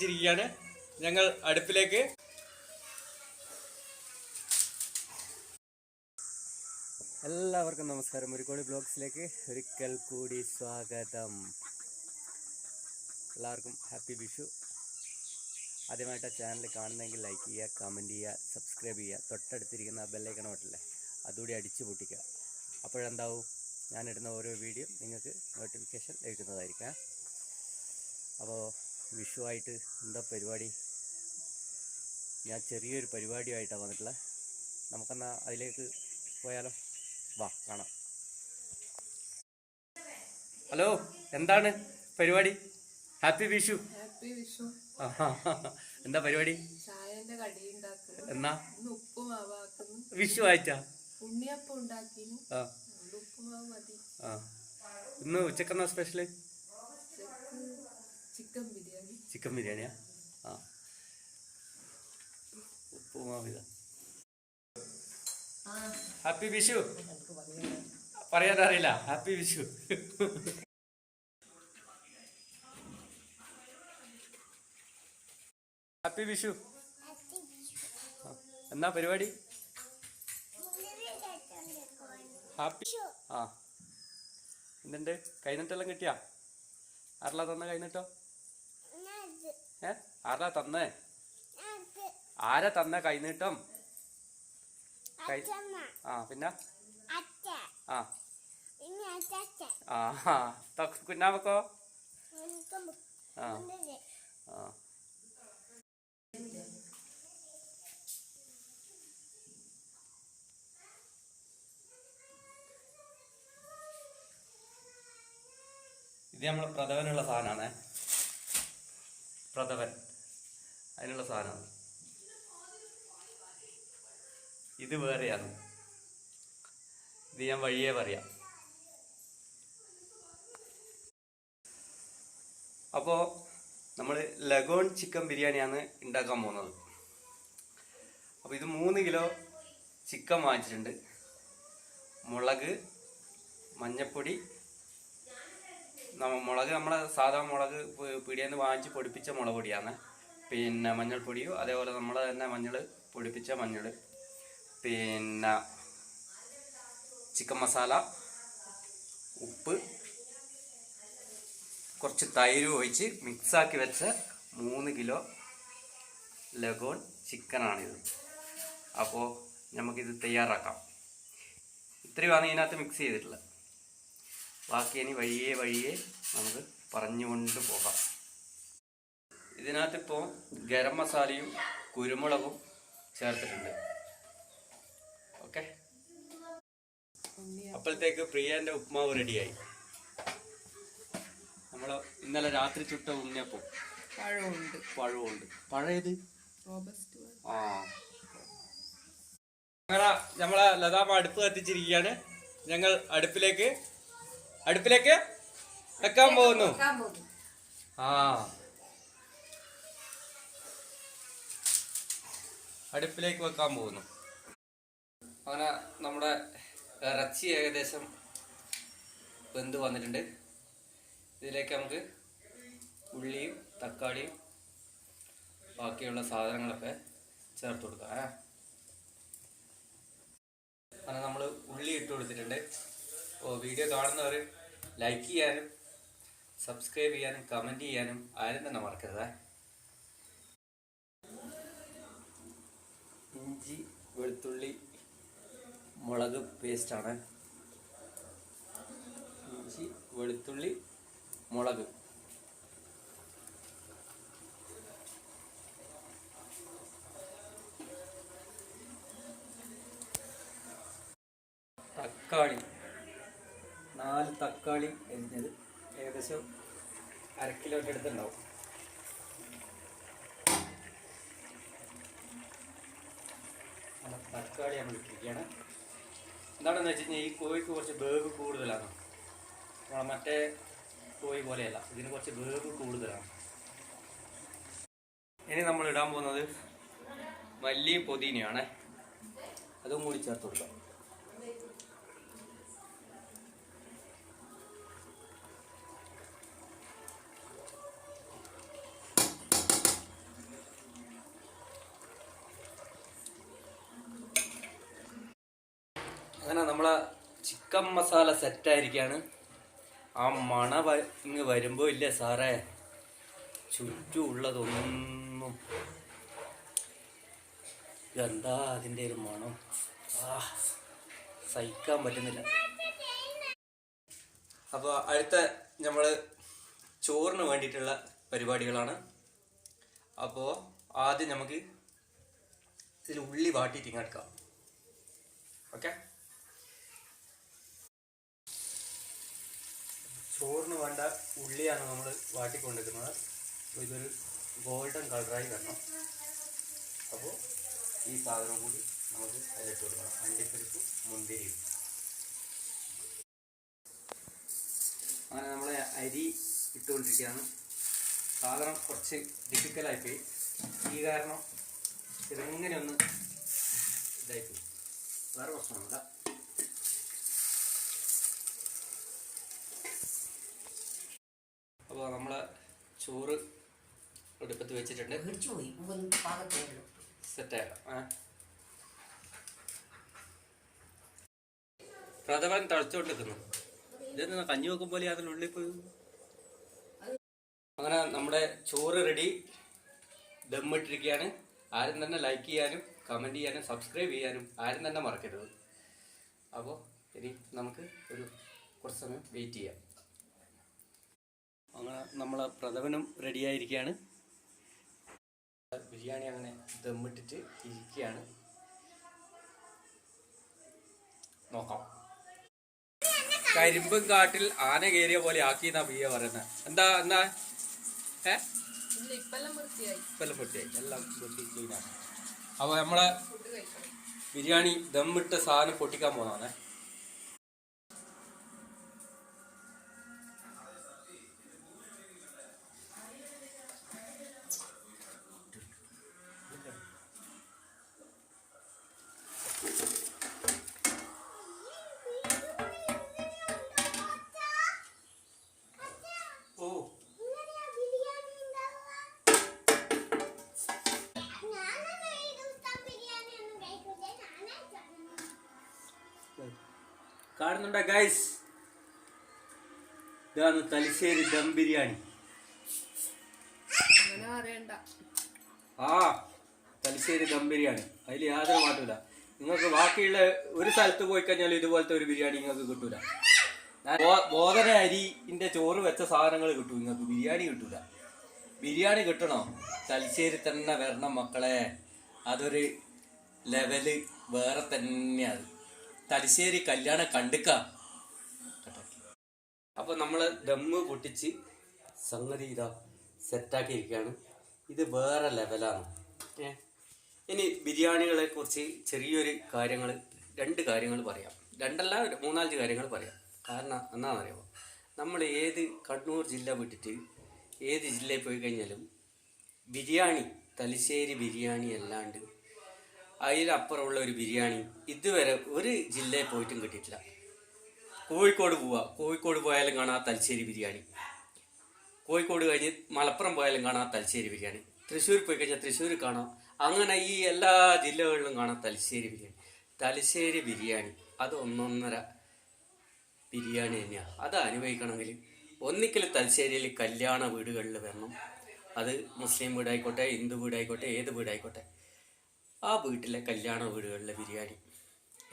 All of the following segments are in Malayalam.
കത്തിച്ചിരിക്കുകയാണ് ഞങ്ങൾ അടുപ്പിലേക്ക് എല്ലാവർക്കും നമസ്കാരം. മുരിക്കോട് ബ്ലോഗ്സിലേക്ക് ഒരിക്കൽ കൂടി സ്വാഗതം. എല്ലാവർക്കും ഹാപ്പി വിഷു. ആദ്യമായിട്ട് ആ ചാനൽ കാണുന്നെങ്കിൽ ലൈക്ക് ചെയ്യുക കമന്റ് ചെയ്യുക സബ്സ്ക്രൈബ് ചെയ്യുക. തൊട്ടടുത്തിരിക്കുന്ന ബെല്ലൈക്കണ ബട്ടല്ലേ അതുകൂടി അടിച്ചു പൊട്ടിക്കുക. അപ്പോഴെന്താവും? ഞാനിടുന്ന ഓരോ വീഡിയോ നിങ്ങൾക്ക് നോട്ടിഫിക്കേഷൻ ലഭിക്കുന്നതായിരിക്കാം. അപ്പോൾ വിഷു ആയിട്ട് എന്താ പരിപാടി? ഞാൻ ചെറിയൊരു പരിപാടിയായിട്ടാണ് വന്നിട്ടുള്ളത് നമുക്കെന്നാ അതിലേക്ക് പോയാലോ? വാ കാണാം. ഹലോ എന്താണ് പരിപാടി? ഹാപ്പി വിഷു. ഹാപ്പി വിഷു. എന്താ പരിപാടി? എന്നാ? വിഷു ആയിട്ടാ? ഉണ്ണിയപ്പം ഉണ്ടാക്കി ഇന്ന് ഉച്ചക്കെന്നാ സ്പെഷ്യൽ? ചിക്കൻ ബിരിയാണി. ചിക്കൻ ബിരിയാണിയാ? ആ. ഉപ്പുമാവിത ഹാപ്പി വിഷു. പറയാനറിയില്ല ഹാപ്പി വിഷു. ഹാപ്പി വിഷു. എന്നാ പരിപാടി? ഹാപ്പി ആ. എന്തുണ്ട് കൈനട്ടെല്ലാം കിട്ടിയാ? ആരെല്ലാം തന്ന കൈനീട്ടോ? ഏ? ആരാ തന്നേ? ആരാ തന്ന കൈനീട്ടം? കൈ ആ പിന്നെ? ആ. ആ കുഞ്ഞാമക്കോ ആ. ആ. ഇത് നമ്മൾ പ്രഥവനുള്ള സാധനമാണേ. പ്രഥവൻ. അതിനുള്ള സാധനമാണ് ഇത് വേറെയാണ്. ഇത് ഞാൻ വഴിയേ പറയാം. അപ്പോൾ നമ്മൾ ലഗോൺ ചിക്കൻ ബിരിയാണിയാണ് ഉണ്ടാക്കാൻ പോകുന്നത്. അപ്പോൾ ഇത് മൂന്ന് കിലോ ചിക്കൻ വാങ്ങിച്ചിട്ടുണ്ട്. മുളക് മഞ്ഞപ്പൊടി മുളക് നമ്മൾ സാധാ മുളക് പീടിയിൽ നിന്ന് വാങ്ങിച്ച് പൊടിപ്പിച്ച മുളക് പൊടിയാണ് പിന്നെ മഞ്ഞൾപ്പൊടിയും അതേപോലെ നമ്മൾ തന്നെ മഞ്ഞൾ പൊടിപ്പിച്ച മഞ്ഞൾ പിന്നെ ചിക്കൻ മസാല ഉപ്പ് കുറച്ച് തൈര് ഒഴിച്ച് മിക്സാക്കി വെച്ച മൂന്ന് കിലോ ലഗോൺ ചിക്കനാണിത്. അപ്പോൾ നമുക്കിത് തയ്യാറാക്കാം. ഇത്രയുമാണ് ഇതിനകത്ത് മിക്സ് ചെയ്തിട്ടുള്ളത്. ബാക്കി ഇനി വഴിയേ വഴിയേ നമുക്ക് പറഞ്ഞുകൊണ്ട് പോകാം. ഇതിനകത്തിപ്പോൾ ഗരം മസാലയും കുരുമുളകും ചേർത്തിട്ടുണ്ട്. ഓക്കെ? അപ്പോഴത്തേക്ക് പ്രിയേന്റെ ഉപ്മാവ് റെഡിയായി. നമ്മൾ ഇന്നലെ രാത്രി ചുട്ട ഉണ്ണിയപ്പം? പഴമുണ്ട് പഴമുണ്ട് പഴയത്. ആ. അങ്ങനെ നമ്മളെ ലതാമ അടുപ്പ് കത്തിച്ചിരിക്കുകയാണ്. ഞങ്ങൾ അടുപ്പിലേക്ക് അടുപ്പിലേക്ക് വെക്കാൻ പോകുന്നു. ആ. അടുപ്പിലേക്ക് വെക്കാൻ പോകുന്നു. അങ്ങനെ നമ്മുടെ ഇറച്ചി ഏകദേശം വെന്ത് വന്നിട്ടുണ്ട്. ഇതിലേക്ക് നമുക്ക് ഉള്ളിയും തക്കാളിയും ബാക്കിയുള്ള സാധനങ്ങളൊക്കെ ചേർത്ത് കൊടുക്കാം. അങ്ങനെ നമ്മൾ ഉള്ളി ഇട്ട് കൊടുത്തിട്ടുണ്ട്. വീഡിയോ കാണുന്നവർ ലൈക്ക് ചെയ്യാനും സബ്സ്ക്രൈബ് ചെയ്യാനും കമന്റ് ചെയ്യാനും ആരും തന്നെ മറക്കരുത്. ഇഞ്ചി വെളുത്തുള്ളി മുളക് പേസ്റ്റാണ് ഇഞ്ചി വെളുത്തുള്ളി മുളക്. തക്കാളി. തക്കാളി എരിഞ്ഞത് ഏകദേശം അര കിലോ ഒക്കെ എടുത്തുണ്ടാവും തക്കാളി നമ്മൾ ഇട്ടിരിക്കുകയാണ്. എന്താണെന്ന് വെച്ച് കഴിഞ്ഞാൽ ഈ കോഴിക്ക് കുറച്ച് വേവ് കൂടുതലാണ്. നമ്മളെ മറ്റേ കോഴി പോലെയല്ല ഇതിന് കുറച്ച് വേവ് കൂടുതലാണ്. ഇനി നമ്മൾ ഇടാൻ പോകുന്നത് മല്ലിയും പൊതിനയാണ് അതും കൂടി ചേർത്ത് കൊടുക്കാം അങ്ങനെ നമ്മളെ ചിക്കൻ മസാല സെറ്റായിരിക്കാണ് ആ മണ ഇങ്ങ് വരുമ്പോ ഇല്ലേ സാറേ? ചുറ്റും ഉള്ളതൊന്നും എന്താ അതിന്റെ ഒരു മണം? ആ സഹിക്കാൻ പറ്റുന്നില്ല. അപ്പോൾ അടുത്ത നമ്മൾ ചോറിന് വേണ്ടിയിട്ടുള്ള പരിപാടികളാണ്. അപ്പോൾ ആദ്യം നമുക്ക് ഇതിൽ ഉള്ളി വാട്ടിയിട്ട് ഇങ്ങെടുക്കാം ഓക്കെ? ചോറിന് വേണ്ട ഉള്ളിയാണ് നമ്മൾ വാട്ടിക്കൊണ്ടിരിക്കുന്നത്. അപ്പോൾ ഇതൊരു ഗോൾഡൻ കളറായി വരണം. അപ്പോൾ ഈ സാധനം കൂടി നമുക്ക് അതിലിട്ട് കൊടുക്കണം. അണ്ടിപ്പരിപ്പ് മുന്തിരിയും അങ്ങനെ നമ്മൾ അരി ഇട്ടുകൊണ്ടിരിക്കുകയാണ്. സാധനം കുറച്ച് ഡിഫിക്കലായിപ്പോയി ഈ കാരണം ഇതെങ്ങനെയൊന്ന് ഇതായിപ്പോയി. വേറെ പ്രശ്നമൊന്നുമില്ല. അപ്പോൾ നമ്മൾ ചോറ് അടുപ്പത്ത് വെച്ചിട്ടുണ്ട്. സെറ്റാക്കാം പ്രഥമൻ നിൽക്കുന്നു ഇതെന്താ കഞ്ഞി വെക്കും പോലെ അതിനുള്ളിൽ പോയി? അങ്ങനെ നമ്മുടെ ചോറ് റെഡി ദമ്മിട്ടിരിക്കുകയാണ് ആരും തന്നെ ലൈക്ക് ചെയ്യാനും കമന്റ് ചെയ്യാനും സബ്സ്ക്രൈബ് ചെയ്യാനും ആരും തന്നെ മറക്കരുത്. അപ്പോൾ ഇനി നമുക്ക് ഒരു കുറച്ച് സമയം വെയിറ്റ് ചെയ്യാം. അങ്ങനെ നമ്മളെ പ്രഥമനും റെഡിയായിരിക്കുകയാണ് ബിരിയാണി അങ്ങനെ ദമ്മിട്ടിട്ട് ഇരിക്കുകയാണ് നോക്കാം. കരിമ്പും കാട്ടിൽ ആന കയറിയ പോലെ ആക്കി എന്നാ ബിയ പറയുന്നത് എന്താ എന്താ? ഏ? ഇപ്പെല്ലാം വൃത്തിയായി. എല്ലാം പൊട്ടി ക്ലീനാണ് അപ്പോൾ നമ്മളെ ബിരിയാണി ദമ്മിട്ട സാധനം പൊട്ടിക്കാൻ പോണാണേ കാണുന്നുണ്ടോ ഗൈസ് ഇതാണ് തലശ്ശേരി ദം ബിരിയാണി. ആ തലശ്ശേരി ദം ബിരിയാണി. അതിൽ യാതൊരു മാറ്റമില്ല നിങ്ങൾക്ക് ബാക്കിയുള്ള ഒരു സ്ഥലത്ത് പോയി കഴിഞ്ഞാൽ ഇതുപോലത്തെ ഒരു ബിരിയാണി നിങ്ങൾക്ക് കിട്ടൂല. ബോധന അരിന്റെ ചോറ് വെച്ച സാധനങ്ങൾ കിട്ടും. നിങ്ങൾക്ക് ബിരിയാണി കിട്ടൂല. ബിരിയാണി കിട്ടണോ? തലശ്ശേരി തന്നെ വരണം മക്കളെ. അതൊരു ലെവൽ വേറെ തന്നെയാണ് തലശ്ശേരി കല്യാണം കണ്ടുക്ക. അപ്പൊ നമ്മൾ ദമ്മ് പൊട്ടിച്ച് സംഗതി ഇതാ സെറ്റാക്കിയിരിക്കുകയാണ്. ഇത് വേറെ ലെവലാണ്. ഇനി ബിരിയാണികളെ കുറിച്ച് ചെറിയൊരു കാര്യങ്ങൾ രണ്ട് കാര്യങ്ങൾ പറയാം. രണ്ടല്ല മൂന്നാലഞ്ച് കാര്യങ്ങൾ പറയാം. കാരണം എന്നാണെന്നറിയാമോ നമ്മൾ ഏത് കണ്ണൂർ ജില്ല വിട്ടിട്ട് ഏത് ജില്ലയിൽ പോയി കഴിഞ്ഞാലും ബിരിയാണി തലശ്ശേരി ബിരിയാണി അല്ലാണ്ട് അതിലപ്പുറമുള്ള ഒരു ബിരിയാണി ഇതുവരെ ഒരു ജില്ലയിൽ പോയിട്ടും കിട്ടിയിട്ടില്ല. കോഴിക്കോട് പോവാ. കോഴിക്കോട് പോയാലും കാണാം തലശ്ശേരി ബിരിയാണി. കോഴിക്കോട് കഴിഞ്ഞ് മലപ്പുറം പോയാലും കാണാം തലശ്ശേരി ബിരിയാണി. തൃശ്ശൂർ പോയി കഴിഞ്ഞാൽ തൃശ്ശൂർ കാണാം. അങ്ങനെ ഈ എല്ലാ ജില്ലകളിലും കാണാം തലശ്ശേരി ബിരിയാണി. തലശ്ശേരി ബിരിയാണി അത് ഒന്നൊന്നര ബിരിയാണി തന്നെയാണ് അത് അനുഭവിക്കണമെങ്കിൽ ഒന്നിക്കൽ തലശ്ശേരിയിൽ കല്യാണ വീടുകളിൽ വരണം. അത് മുസ്ലിം വീടായിക്കോട്ടെ ഹിന്ദു വീടായിക്കോട്ടെ ഏത് വീടായിക്കോട്ടെ. ആ വീട്ടിലെ കല്യാണ വീടുകളിലെ ബിരിയാണി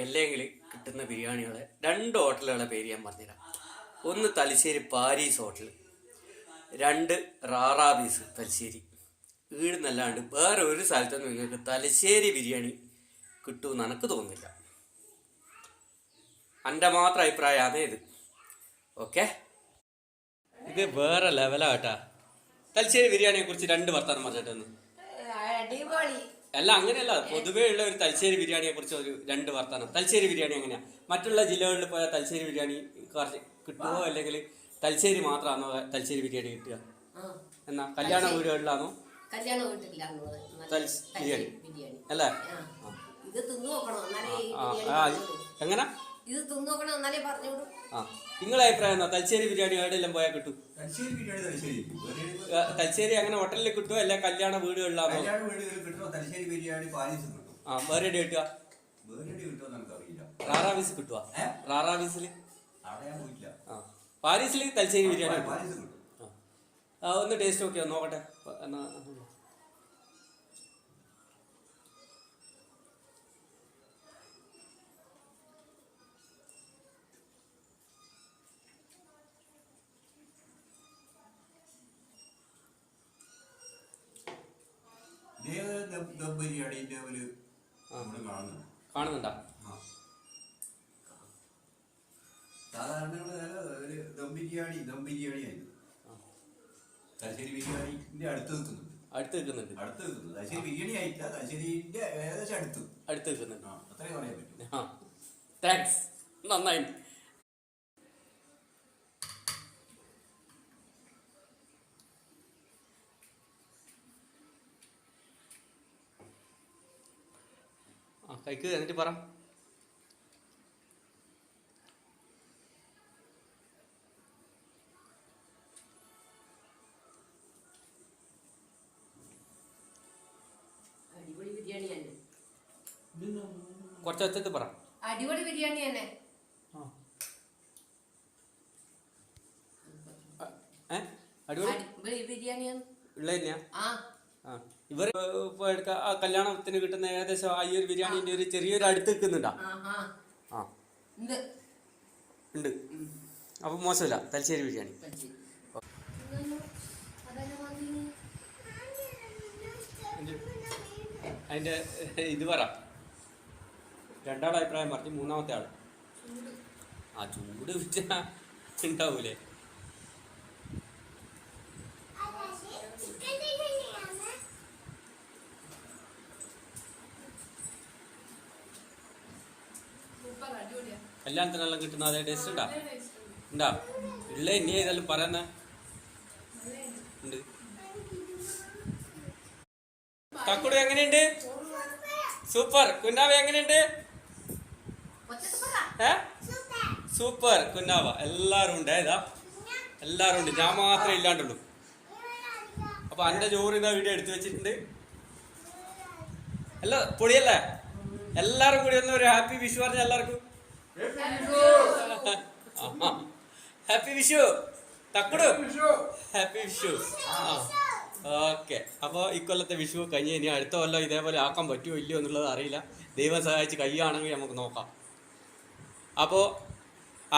അല്ലെങ്കിൽ കിട്ടുന്ന ബിരിയാണികളെ രണ്ട് ഹോട്ടലുകളെ പേര് ഞാൻ പറഞ്ഞുതരാം. ഒന്ന് തലശ്ശേരി പാരീസ് ഹോട്ടൽ രണ്ട് റാറാബീസ് തലശ്ശേരി. ഈടുന്നല്ലാണ്ട് വേറെ ഒരു സ്ഥലത്തൊന്നും നിങ്ങൾക്ക് തലശ്ശേരി ബിരിയാണി കിട്ടുമെന്ന് എനിക്ക് തോന്നുന്നില്ല. എന്റെ മാത്രം അഭിപ്രായമാണ് ഇത്. ഓക്കെ? ഇത് വേറെ ലെവലാട്ടാ തലശ്ശേരി ബിരിയാണിയെ കുറിച്ച് രണ്ട് വർത്താനം പറഞ്ഞിട്ടുണ്ട് അടിപൊളി. അല്ല അങ്ങനെയല്ല. പൊതുവേ ഉള്ള ഒരു തലശ്ശേരി ബിരിയാണിയെ കുറിച്ച് ഒരു രണ്ട് വർത്താനം തലശ്ശേരി ബിരിയാണി എങ്ങനെയാ? മറ്റുള്ള ജില്ലകളിൽ പോയാൽ തലശ്ശേരി ബിരിയാണി കുറച്ച് കിട്ടുമോ അല്ലെങ്കിൽ തലശ്ശേരി മാത്രമാണോ തലശ്ശേരി ബിരിയാണി കിട്ടുക? എന്നാ കല്യാണ വീടുകളിലാണോ? ബിരിയാണി. അല്ലേ. എങ്ങനെ? ഇത് തിന്നു നോക്കണം എന്നാലേ പറഞ്ഞോളൂ. ആ. നിങ്ങളെ അഭിപ്രായം എന്നാ തലശ്ശേരി ബിരിയാണി എവിടെയെല്ലാം പോയാൽ കിട്ടും? തലശ്ശേരി ബിരിയാണി തലശ്ശേരി വേറെ ഏ, തലശ്ശേരി അങ്ങനെ ഹോട്ടലിൽ കിട്ടുമോ അല്ല കല്യാണ വീടുകളിലാണോ? കല്യാണ വീടുകളിൽ കിട്ടുമോ തലശ്ശേരി ബിരിയാണി കിട്ടും. ആ വേറെ എവിടെ കിട്ടുക? വേറെ കിട്ടുമോ നമുക്കറിയില്ല റാറാവീസ് കിട്ടുക ഏ? റാറാവീസിൽ അവിടെ ഞാൻ പോയിട്ടില്ല. ആ പാരീസിൽ തലശ്ശേരി ബിരിയാണി കിട്ടും. പാരീസ് കിട്ടും. ആ ഒന്ന് ടേസ്റ്റ് നോക്കിയോ? നോക്കട്ടെ. എന്നാ ഇതേ ദം ദം ബിരിയാണിന്റെ ഒരു നമ്മൾ കാണുന്നു കാണുന്നുണ്ടാ. സാധാരണ ഒരു ദം ബിരിയാണി ദം ബിരിയാണി ആയിരുന്നു. തലശ്ശേരി ബിരിയാണിന്റെ അടുത്ത് നിൽക്കുന്നുണ്ട്. അടുത്ത് നിൽക്കുന്നുണ്ട്. അടുത്ത് നിൽക്കുന്നത് തലശ്ശേരി ബിരിയാണി ആയിട്ടില്ല. തലശ്ശേരിന്റെ ഏകദേശം അടുത്ത്. അടുത്ത് നിൽക്കുന്നുണ്ട്. ആ അത്രയും പറയാൻ പറ്റും. താങ്ക്സ് നന്നായി. ആ കൈക്ക് എന്നിട്ട് പറ. ബിരിയാണി കുറച്ച് ഒച്ചത്ത് പറ. അടിപൊളി ബിരിയാണി തന്നെ. ഏ? അടിപൊളി? അടിപൊളി ബിരിയാണിയാണ് ഉള്ള തന്നെയാ ആ. ആ. ഇവർ ആ കല്യാണത്തിന് കിട്ടുന്ന ഏകദേശം ആ ഈ ഒരു ബിരിയാണിന്റെ ഒരു ചെറിയൊരു അടുത്ത് നിൽക്കുന്നുണ്ടാ. ആ ഉണ്ട്. ഉണ്ട്. അപ്പൊ മോശമില്ല തലശ്ശേരി ബിരിയാണി. അതിന്റെ ഇത് പറ. രണ്ടാളഭിപ്രായം പറഞ്ഞു മൂന്നാമത്തെ ആൾ. ആ ചൂട് വിറ്റ ഉണ്ടാവൂലേ സൂപ്പർ അടിപൊളിയാ കല്യാണത്തിനെല്ലാം കിട്ടുന്ന അതേ ടേസ്റ്റ് ഉണ്ടാ? ഉണ്ട്. ഇല്ല ഇനി ഏതായാലും പറയുന്ന ഉണ്ട്. തക്കുടു എങ്ങനെയുണ്ട്? സൂപ്പർ. കുന്നാവ എങ്ങനെയുണ്ട്. ഏ? സൂപ്പർ. കുന്നാവ എല്ലാരും ഉണ്ട്. ഏതാ? എല്ലാരും ഉണ്ട്. ഞാൻ മാത്രമേ ഇല്ലാണ്ടുള്ളൂ. അപ്പൊ അന്റെ ജോറി ഇതാ വീഡിയോ എടുത്തു വെച്ചിട്ടുണ്ട്. അല്ല പൊടിയല്ലേ എല്ലാരും കൂടി ഒന്ന് ഒരു ഹാപ്പി വിഷു പറഞ്ഞ എല്ലാവർക്കും happy Vishu Thakkudu. Happy Vishu okay. അപ്പോൾ ഇക്കൊല്ലത്തെ വിഷു കഴിഞ്ഞ് ഇനി അടുത്ത കൊല്ലം ഇതേപോലെ ആക്കാൻ പറ്റുമോ ഇല്ലയോ എന്നുള്ളത് അറിയില്ല. ദൈവം സഹായിച്ച് കഴിയുകയാണെങ്കിൽ നമുക്ക് നോക്കാം. അപ്പോൾ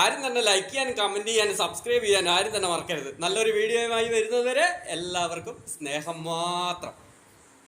ആരും തന്നെ ലൈക്ക് ചെയ്യാനും കമന്റ് ചെയ്യാനും സബ്സ്ക്രൈബ് ചെയ്യാനും ആരും തന്നെ മറക്കരുത്. നല്ലൊരു വീഡിയോയുമായി വരുന്നത് വരെ എല്ലാവർക്കും സ്നേഹം മാത്രം.